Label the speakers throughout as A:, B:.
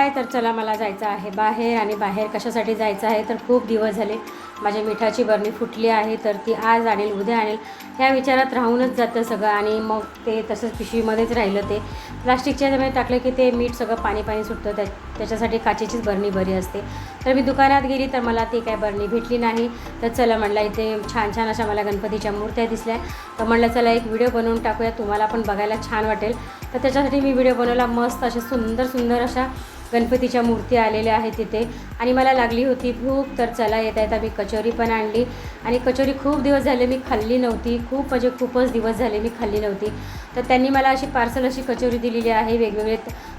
A: हाय तर चला मला जायचं आहे बाहेर आणि बाहेर कशासाठी जायचं आहे तर खूप दिवस झाले. माझ्या मिठाची बरणी फुटली आहे तर ती आज आणेल उद्या आणेल. ह्या विचारात राहूनच जातं सगळं आणि मग ते तसंच पिशवीमध्येच राहिलं ते. प्लास्टिकच्या ह्याच्यामध्ये टाकलं की ते मीठ सगळं पाणी पाणी सुटतं त्या त्याच्यासाठी काचेचीच बरणी बरी असते. तर मी दुकानात गेली तर मला ती काय बरणी भेटली नाही. तर चला म्हणलं इथे छान छान अशा मला गणपतीच्या मूर्त्या दिसल्या. तर म्हणलं चला एक व्हिडिओ बनवून टाकूया तुम्हाला पण बघायला छान वाटेल. तर त्याच्यासाठी मी व्हिडिओ बनवला मस्त अशा सुंदर सुंदर अशा गणपतीच्या मूर्ती आलेल्या आहेत तिथे. आणि मला लागली होती भूक तर चला येता येता मी कचोरी पण आणली. आणि कचोरी खूप दिवस झाले मी खाल्ली नव्हती. खूप म्हणजे खूपच दिवस झाले मी खाल्ली नव्हती. तर त्यांनी मला अशी पार्सल अशी कचोरी दिलेली आहे वेगवेगळे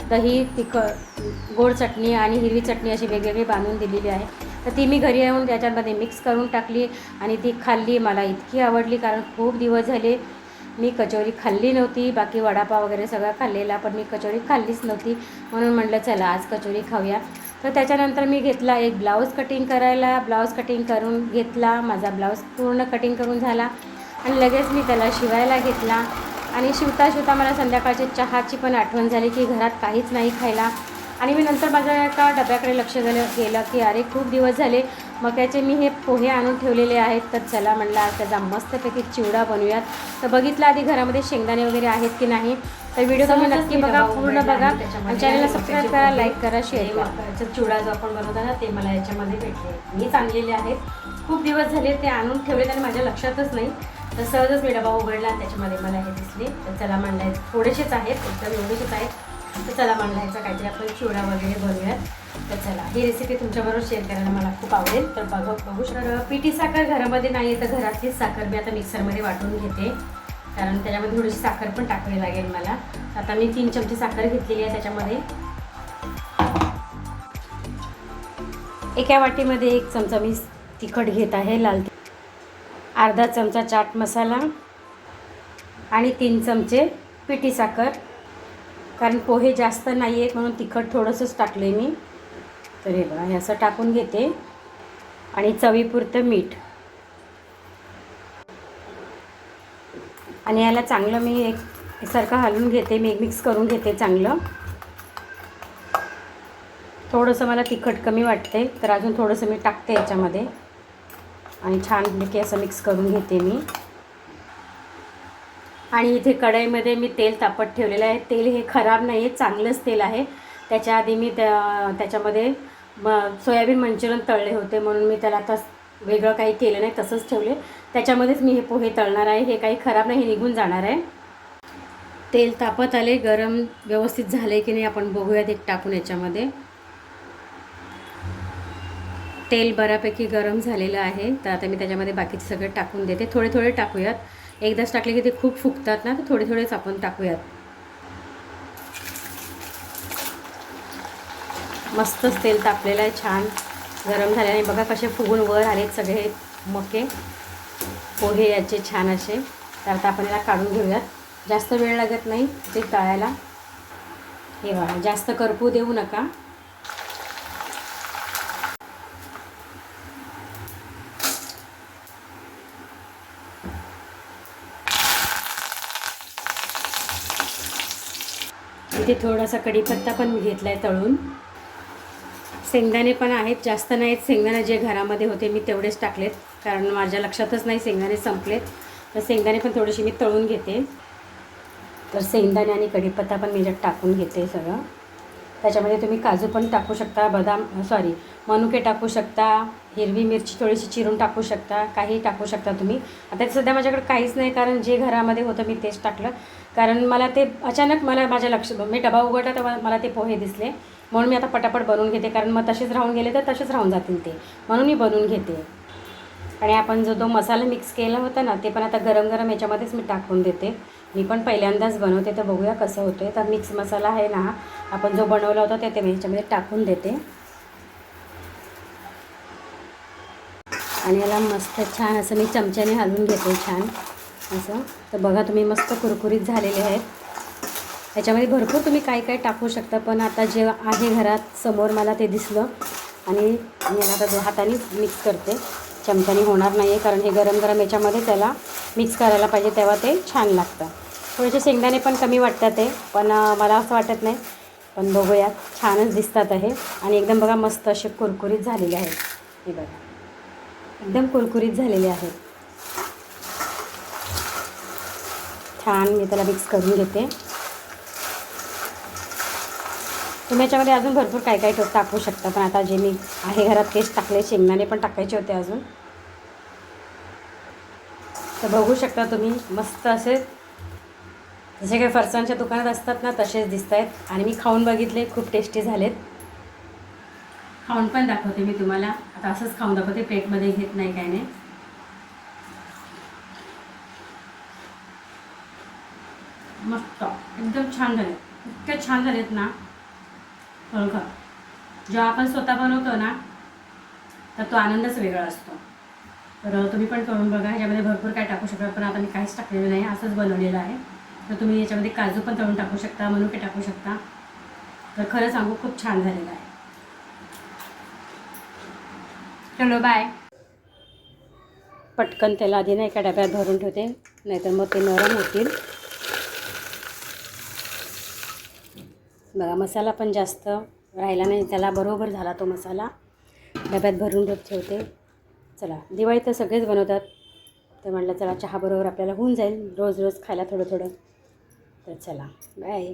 A: दही तिख गोड चटणी आणि हिरवी चटणी अशी वेगवेगळी बांधून दिलेली आहे. तर ती मी घरी येऊन त्याच्यामध्ये मिक्स करून टाकली आणि ती खाल्ली. मला इतकी आवडली कारण खूप दिवस झाले मी कचोरी खाल्ली नव्हती बाकी वडापाव वगैरे सगळं खाल्लेला पण मी कचोरी खाल्लीच नव्हती. म्हणून म्हटलं चला आज कचोरी खाऊया. तर त्याच्यानंतर मी घेतला एक ब्लाऊज कटिंग करायला. ब्लाऊज कटिंग करून घेतला. माझा ब्लाऊज पूर्ण कटिंग करून झाला. आणि लगेच मी त्याला शिवायला घेतला. आणि शिवता शिवता मला संध्याकाळची चहाची पण आठवण झाली की घरात काहीच नाही खायला. आणि मी नंतर माझ्या एका डब्याकडे लक्ष झालं गेलं की अरे खूप दिवस झाले. मक्याचे मी हे पोहे आणून ठेवलेले आहेत. तर चला म्हणलं त्याचा मस्तपैकी चिवडा बनवूयात. तर बघितलं आधी घरामध्ये शेंगदाणे वगैरे आहेत की नाही. तर व्हिडिओ तुम्ही नक्की बघा पूर्ण बघा. आणि चॅनलला सबस्क्राईब करा लाईक करा शेअर करा.
B: चिवडा जो आपण बनवता ना ते मला याच्यामध्ये भेटले. मीच आणलेले आहेत. खूप दिवस झाले ते आणून ठेवलेत आणि माझ्या लक्षातच नाही. तर सहजच मी डबा उघडला त्याच्यामध्ये मला हे दिसले. तर चला म्हणलं थोडेसेच आहेत. एकदम एवढेसेच आहेत. तर चला म्हणलं ह्याचा काहीतरी आपण चिवडा वगैरे बनवूयात तर चला ही रेसिपी तुमच्याबरोबर शेअर करायला मला खूप आवडेल. तर बघ बघू तर पिठी साखर घरामध्ये नाही आहे तर घरातलीच साखर मी आता मिक्सरमध्ये वाटून घेते. कारण त्याच्यामध्ये थोडीशी साखर पण टाकावी लागेल मला. आता मी तीन चमचे साखर घेतलेली आहे त्याच्यामध्ये.
A: एका वाटीमध्ये एक चमचा मी तिखट घेत आहे लाल अर्धा चमचा चाट मसाला आणि तीन चमचे पिठी साखर. कारण पोहे जास्त नाही आहेत म्हणून तिखट थोडंसंच टाकलं आहे मी. तर हे बघा हे असं टाकून घेते. आणि चवीपुरतं मीठ. आणि याला चांगलं मी एक सारखं हलवून घेते मी मिक्स करून घेते चांगलं. थोडंसं मला तिखट कमी वाटते तर अजून थोडंसं मी टाकते याच्यामध्ये. आणि छानपैकी असं मिक्स करून घेते मी. आणि इथे कढईमध्ये मी तेल तापत ठेवलेलं आहे. तेल हे खराब नाही आहे चांगलंच तेल आहे. त्याच्या आधी मी त्या त्याच्यामध्ये म सोयाबीन मंचुरियन तळले होते म्हणून मी त्याला आता वेगळं काही केलं नाही तसंच ठेवले. त्याच्यामध्येच मी हे पोहे तळणार आहे. हे काही खराब नाही हे निघून जाणार आहे. तेल तापत आले गरम व्यवस्थित झाले की नाही आपण बघूयात एक टाकून याच्यामध्ये. तेल बऱ्यापैकी गरम झालेलं आहे. तर आता मी त्याच्यामध्ये बाकीचे सगळे टाकून देते. थोडे थोडे टाकूयात. एकदाच टाकले की ते खूप फुगतात ना तर थोडे थोडेच आपण टाकूयात. मस्तच तेल तापलेलं आहे छान. गरम झाल्याने बघा कसे फुगून वर आलेत सगळे मके. पोहे याचे छान असे. तर आता आपण याला काढून घेऊयात. जास्त वेळ लागत नाही ते तळायला. हे बघा जास्त करपू देऊ नका. इथे थोडासा कढीपत्ता पण घेतला आहे तळून. शेंगदाणे पण आहेत जास्त नाहीत. शेंगदाणे जे घरामध्ये होते मी तेवढेच टाकलेत. कारण माझ्या लक्षातच नाही शेंगदाणे संपलेत. तर शेंगदाणे पण थोडेसे मी तळून घेते. तर शेंगदाणे आणि कढीपत्ता पण मी टाकून घेते सगळं. त्याच्यामध्ये तुम्ही काजू पण टाकू शकता बदाम सॉरी मनुके टाकू शकता हिरवी मिरची थोडीशी चिरून टाकू शकता काही टाकू शकता तुम्ही. आता सध्या माझ्याकडे काहीच नाही कारण जे घरामध्ये होतं मी तेच टाकलं. कारण मला ते अचानक मला माझ्या लक्ष मी डबा उघडला तेव्हा मला ते पोहे दिसले. म्हणून मी आता पटापट बनवून घेते कारण मग तसेच राहून गेले तर तसेच राहून जातील ते. म्हणून मी बनवून घेते. आणि आपण जो तो मसाला मिक्स केला होता ना ते पण आता गरम गरम याच्यामध्येच मी टाकून देते. मी पण पहिल्यांदाच बनवते तर बघूया कसं होतं आहे तर मिक्स मसाला आहे ना आपण जो बनवला होता ते ते मी ह्याच्यामध्ये टाकून देते. आणि याला मस्त छान असं मी चमच्याने हलवून घेते छान असं. तर बघा तुम्ही मस्त कुरकुरीत झालेले आहेत. याच्यामध्ये भरपूर तुम्ही काय काय टाकू शकता पण आता जे आहे घरात समोर मला ते दिसलं. आणि मी आता जो हाताने मिक्स करते. चमच्याने होणार नाही आहे कारण हे गरम गरम याच्यामध्ये त्याला मिक्स करायला पाहिजे तेव्हा ते छान लागतं. थोडेसे शेंगदाणे पण कमी वाटतात ते पण मला असं वाटत नाही. पण बघूयात. छानच दिसतात आहे आणि एकदम बघा मस्त असे कुरकुरीत झालेले आहेत. हे बघा. एकदम कुरकुरीत झालेले आहेत. छान मी त्याला मिक्स करून घेते. तुम्ही याच्यामध्ये अजून भरपूर काय काय टोक टाकू शकता. पण आता जे मी आहे घरात तेच टाकले शेंगदाणे पण टाकायचे होते अजून. तर बघू शकता तुम्ही मस्त असे जसे काही फरसांच्या दुकानात असतात ना तसेच दिसत आहेत आणि मी खाऊन बघितले खूप टेस्टी झालेत.
B: खाऊन पण दाखवते मी तुम्हाला. आता असंच खाऊन दाखवते प्लेटमध्ये घेत नाही काय नाही. मस्त. एकदम छान झाले इतके छान झालेत ना. खरोखर जेव्हा आपण स्वतः बनवतो ना तर तो आनंदच वेगळा असतो. तर तुम्ही पण करून बघा. ह्याच्यामध्ये भरपूर काय टाकू शकता पण आता मी काहीच टाकलेलं नाही. असंच बनवलेलं आहे. तर तुम्ही याच्यामध्ये काजू पण तळून टाकू शकता मनुके टाकू शकता. तर खरं सांगू खूप छान झालेलं आहे. चलो बाय
A: पटकन त्याला आधी ना एका डब्यात भरून ठेवते. नाहीतर मग ते नरम होतील. बघा मसाला पण जास्त राहिला नाही. त्याला बरोबर झाला तो मसाला. डब्यात भरून ठेव- ठेवते. चला दिवाळी तर सगळेच बनवतात. तर म्हटलं चला चहाबरोबर आपल्याला होऊन जाईल. रोज रोज खायला थोडं थोडं. तर चला बाय